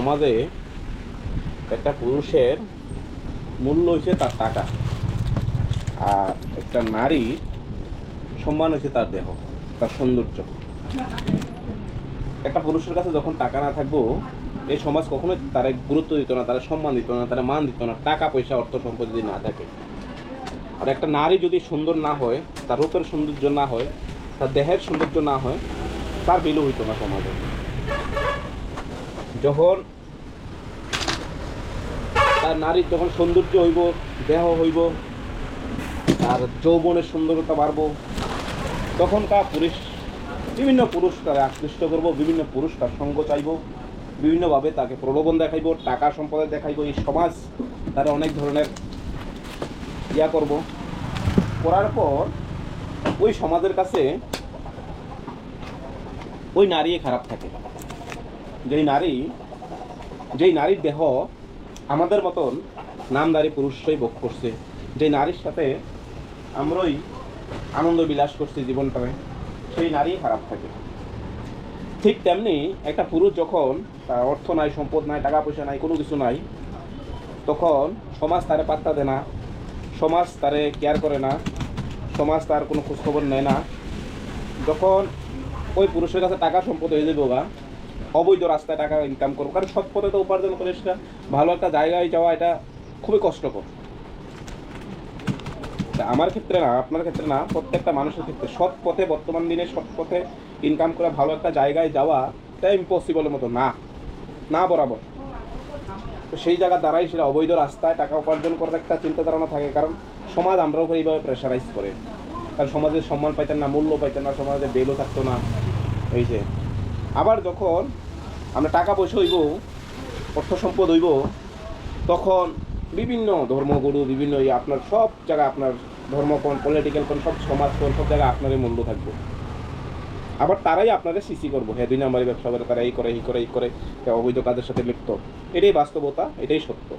সমাজে একটা পুরুষের মূল্য হচ্ছে তার টাকা। আর একটা নারীর সম্মান হচ্ছে তার দেহ, তার সৌন্দর্য। একটা পুরুষের কাছে যখন টাকা না থাকব, এই সমাজ কখনোই তার গুরুত্ব দিত না, তারা সম্মান দিত না, তারা মান দিত না, টাকা, পয়সা, অর্থ সম্পদ যদি না থাকে। আর একটা নারী যদি সুন্দর না হয়, তার রূপের সৌন্দর্য না হয়, তার দেহের সৌন্দর্য না হয়, তার বিলু হইতো না সমাজে। যখন তার নারীর যখন সৌন্দর্য হইব, দেহ হইব, তার যৌবনের সুন্দরতা বাড়বো তখন তার পুরুষ, বিভিন্ন পুরুষ তাকে আকৃষ্ট করব, বিভিন্ন পুরুষ তার সঙ্গ চাইব, বিভিন্নভাবে তাকে প্রলোভন দেখাইব, টাকা সম্পদে দেখাইব, এই সমাজ তারা অনেক ধরনের ইয়া করব। করার পর ওই সমাজের কাছে ওই নারী খারাপ থাকে। যেই নারী, যেই নারীর দেহ আমাদের মতন নামদারি পুরুষরাই ভোগ করছে যে নারীর সাথে আমরাই আনন্দ বিলাস করছি জীবনটাকে সেই নারী খারাপ থাকে। ঠিক তেমনি একটা পুরুষ যখন তার অর্থ নাই, সম্পদ নাই টাকা পয়সা নাই, কোনো কিছু নাই, তখন সমাজ তারে পাত্তা দেয় না, সমাজ তারে কেয়ার করে না, সমাজ তার কোনো খোঁজখবর নেয় না। যখন ওই পুরুষের কাছে টাকা সম্পদ হয়ে যাবে বা অবৈধ রাস্তায় টাকা ইনকাম করব। কারণ সৎ পথে তো উপার্জন করে সেটা ভালো একটা জায়গায় যাওয়া, এটা খুবই কষ্টকর। আমার ক্ষেত্রে না, আপনার ক্ষেত্রে না, প্রত্যেকটা মানুষের ক্ষেত্রে সৎ পথে, বর্তমান দিনে সৎ পথে ইনকাম করে ভালো একটা জায়গায় যাওয়া, এটা ইম্পসিবলের মতো না। না বরাবর। তো সেই জায়গা দ্বারাই সেটা অবৈধ রাস্তায় টাকা উপার্জন করার একটা চিন্তা ধারণা থাকে। কারণ সমাজ আমরাও করে এইভাবে প্রেশারাইজ করে। কারণ সমাজের সম্মান পাইতেন না, মূল্য পাইতেন না, সমাজে বেলও থাকতো না। এই যে আবার যখন আমরা টাকা পয়সা হইব, অর্থ সম্পদ হইব, তখন বিভিন্ন ধর্মগুরু, বিভিন্ন আপনার সব জায়গায় আপনার ধর্ম কোন পলিটিক্যাল কোন, সব সমাজ কোন, সব জায়গায় আপনারই মূল্য থাকবে। আবার তারাই আপনাদের সিসি করব। হ্যাঁ দুই নাম্বারের ব্যবসা করে তারা এই করে এই করে এই করে অবৈধ কাজের সাথে লিপ্ত। এটাই বাস্তবতা, এটাই সত্য।